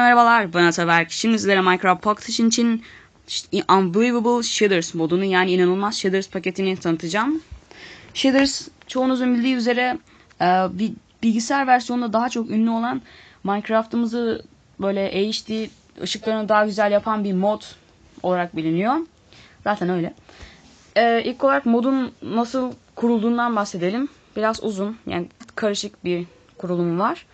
Merhabalar ben Ataberk. Şimdi sizlere Minecraft Pocket için Unbelievable Shaders modunu yani inanılmaz shaders paketini tanıtacağım. Shaders çoğunuzun bildiği üzere e, bilgisayar versiyonunda daha çok ünlü olan Minecraft'ımızı böyle HD ışıklarını daha güzel yapan bir mod olarak biliniyor. Zaten öyle. E, ilk olarak modun nasıl kurulduğundan bahsedelim. Biraz uzun yani karışık bir kurulumu var.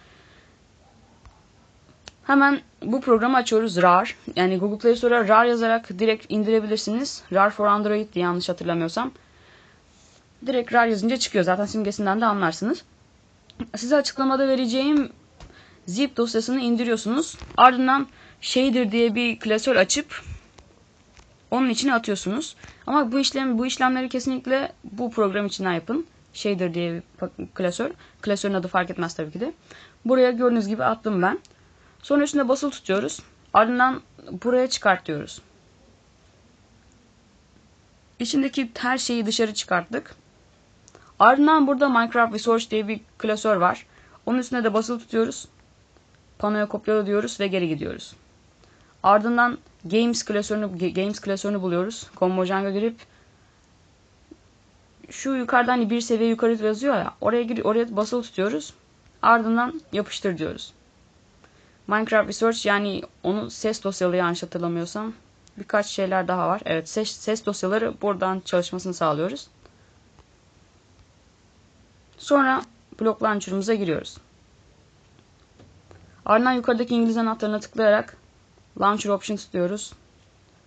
Hemen bu programı açıyoruz RAR. Yani Google Play Store'a RAR yazarak direkt indirebilirsiniz. RAR for Android diye yanlış hatırlamıyorsam. Direkt RAR yazınca çıkıyor. Zaten simgesinden de anlarsınız. Size açıklamada vereceğim zip dosyasını indiriyorsunuz. Ardından shader diye bir klasör açıp onun içine atıyorsunuz. Ama bu işlem bu işlemleri kesinlikle bu program içinden yapın. Shader diye bir klasör. Klasörün adı fark etmez tabii ki de. Buraya gördüğünüz gibi attım ben. Sonra üstüne basılı tutuyoruz. Ardından buraya çıkartıyoruz. İçindeki her şeyi dışarı çıkarttık. Ardından burada Minecraft Resource diye bir klasör var. Onun üstüne de basılı tutuyoruz. Panoya kopyala diyoruz ve geri gidiyoruz. Ardından Games klasörünü Games klasörünü buluyoruz. Combojang'a girip şu yukarıdan hani bir seviye yukarı yazıyor ya. Oraya gir oraya basılı tutuyoruz. Ardından yapıştır diyoruz. Minecraft Research yani onu ses dosyaları yanlış hatırlamıyorsam birkaç şeyler daha var. Evet ses, ses dosyaları buradan çalışmasını sağlıyoruz. Sonra Block Launcher'ımıza giriyoruz. Ardından yukarıdaki İngiliz anahtarına tıklayarak Launcher Options diyoruz.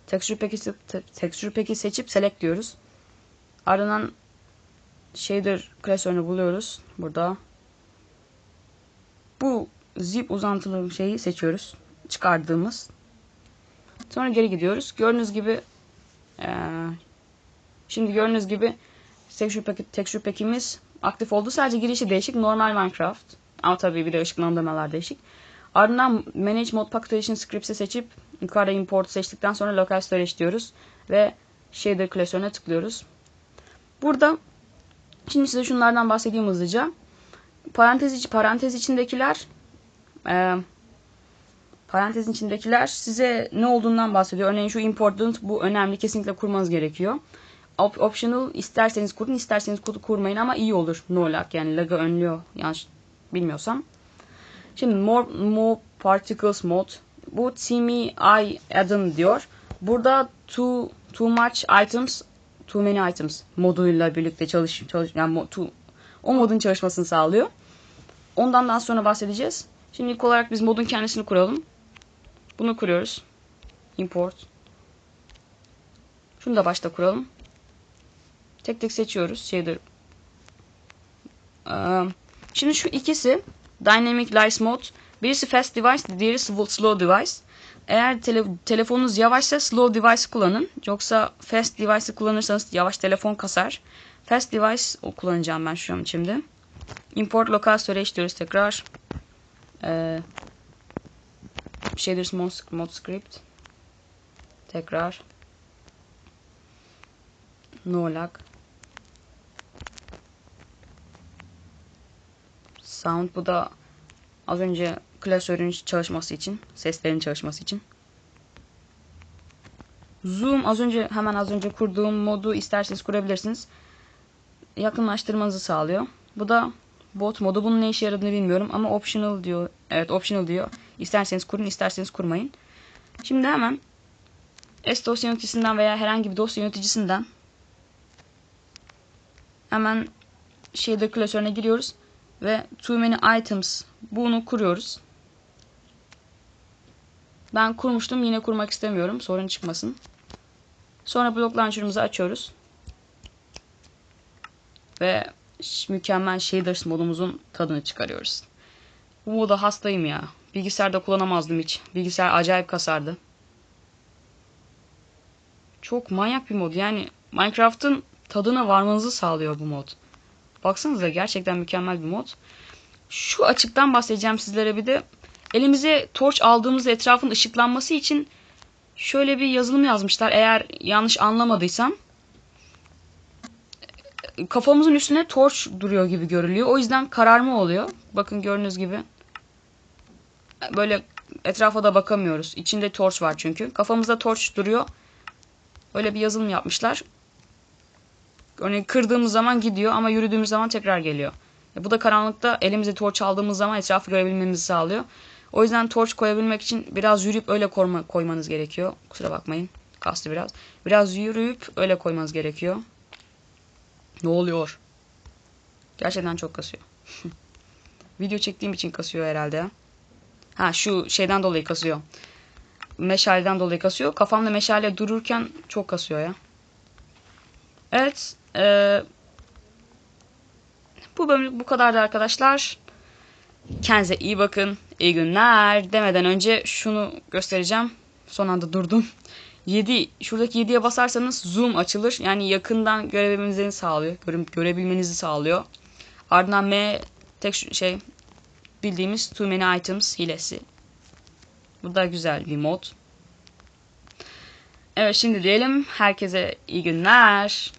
Texture Pack'i Texture Pack'i seçip Select diyoruz. Ardından Shader klasörünü buluyoruz. Burada. Bu zip uzantılı şeyi seçiyoruz. Çıkardığımız. Sonra geri gidiyoruz. Gördüğünüz gibi ee, şimdi gördüğünüz gibi texture, pack, texture pack'imiz aktif oldu. Sadece girişi değişik. Normal Minecraft. Ama tabii bir de ışıklandırmalar değişik. Ardından Manage Mod Packaging Scripts'i seçip yukarıda Import seçtikten sonra Local Storage diyoruz. Ve Shader klasörüne tıklıyoruz. Burada şimdi size şunlardan bahsedeyim hızlıca. Parantez, parantez içindekiler e, parantezin içindekiler size ne olduğundan bahsediyor. Örneğin şu important bu önemli kesinlikle kurmanız gerekiyor. Op optional isterseniz kurun isterseniz kurmayın ama iyi olur no lag yani lag'ı önlüyor yanlış bilmiyorsam. Şimdi more, more particles mode bu TMI addon diyor. Burada too, too much items too many items moduyla birlikte çalış, çalış yani too, o modun çalışmasını sağlıyor. Ondan daha sonra bahsedeceğiz. Şimdi ilk olarak biz modun kendisini kuralım. Bunu kuruyoruz. Import. Şunu da başta kuralım. Tek tek seçiyoruz. Shader. Şimdi şu ikisi Dynamic Lice Mode. Birisi Fast Device, diğeri Slow Device. Eğer tele, telefonunuz yavaşsa Slow Device kullanın. Yoksa Fast Device'ı kullanırsanız yavaş telefon kasar. Fast Device kullanacağım ben şu an şimdi. Import Local Storage diyoruz tekrar. Ee, shaders mod, mod script tekrar. No lag sound bu da az önce klasörün çalışması için seslerin çalışması için. Zoom az önce hemen az önce kurduğum modu isterseniz kurabilirsiniz. Yakınlaştırmanızı sağlıyor. Bu da bot modu bunun ne işe yaradığını bilmiyorum ama optional diyor. Evet optional diyor. İsterseniz kurun isterseniz kurmayın. Şimdi hemen S dosya yöneticisinden veya herhangi bir dosya yöneticisinden hemen shader klasörüne giriyoruz ve too many items bunu kuruyoruz. Ben kurmuştum yine kurmak istemiyorum sorun çıkmasın. Sonra block launcher'ımızı açıyoruz. Ve mükemmel shaders modumuzun tadını çıkarıyoruz. Bu moda hastayım ya. Bilgisayarda kullanamazdım hiç. Bilgisayar acayip kasardı. Çok manyak bir mod. Yani Minecraft'ın tadına varmanızı sağlıyor bu mod. Baksanıza gerçekten mükemmel bir mod. Şu açıktan bahsedeceğim sizlere bir de. Elimize torç aldığımızda etrafın ışıklanması için şöyle bir yazılım yazmışlar. Eğer yanlış anlamadıysam kafamızın üstüne torç duruyor gibi görülüyor. O yüzden kararma oluyor. Bakın gördüğünüz gibi. Böyle etrafa da bakamıyoruz. İçinde torç var çünkü. Kafamızda torç duruyor. Öyle bir yazılım yapmışlar. Örneğin kırdığımız zaman gidiyor ama yürüdüğümüz zaman tekrar geliyor. E bu da karanlıkta elimize torç aldığımız zaman etrafı görebilmemizi sağlıyor. O yüzden torç koyabilmek için biraz yürüyüp öyle korma, koymanız gerekiyor. Kusura bakmayın. Kastı biraz. Biraz yürüyüp öyle koymanız gerekiyor. Ne oluyor? Gerçekten çok kasıyor. Video çektiğim için kasıyor herhalde. Ha şu şeyden dolayı kasıyor. Meşaleden dolayı kasıyor. Kafamda meşale dururken çok kasıyor ya. Evet. eee, bu bölümlük bu kadardı arkadaşlar. Kendinize iyi bakın. İyi günler. Demeden önce şunu göstereceğim. Son anda durdum. 7 şuradaki 7'ye basarsanız zoom açılır. Yani yakından görebilmenizi sağlıyor. Göre, görebilmenizi sağlıyor. Ardından M tek şey bildiğimiz too many items hilesi. Bu da güzel bir mod. Evet şimdi diyelim herkese iyi günler.